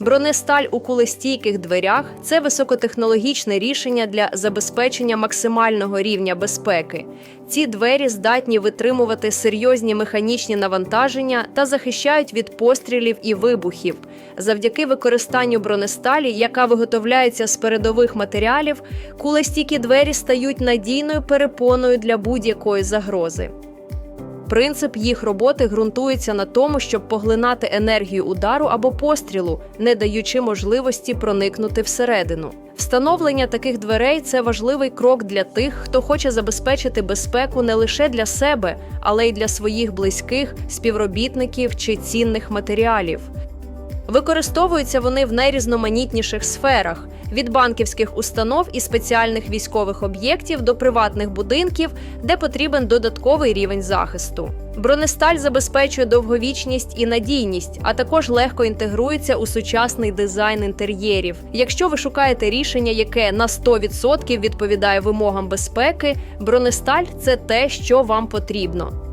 Бронесталь у кулестійких дверях це високотехнологічне рішення для забезпечення максимального рівня безпеки. Ці двері здатні витримувати серйозні механічні навантаження та захищають від пострілів і вибухів. Завдяки використанню бронесталі, яка виготовляється з передових матеріалів, кулестійкі двері стають надійною перепоною для будь-якої загрози. Принцип їх роботи ґрунтується на тому, щоб поглинати енергію удару або пострілу, не даючи можливості проникнути всередину. Встановлення таких дверей це важливий крок для тих, хто хоче забезпечити безпеку не лише для себе, але й для своїх близьких, співробітників чи цінних матеріалів. Використовуються вони в найрізноманітніших сферах від банківських установ і спеціальних військових об'єктів до приватних будинків, де потрібен додатковий рівень захисту. Бронесталь забезпечує довговічність і надійність, а також легко інтегрується у сучасний дизайн інтер'єрів. Якщо ви шукаєте рішення, яке на 100% відповідає вимогам безпеки, бронесталь це те, що вам потрібно.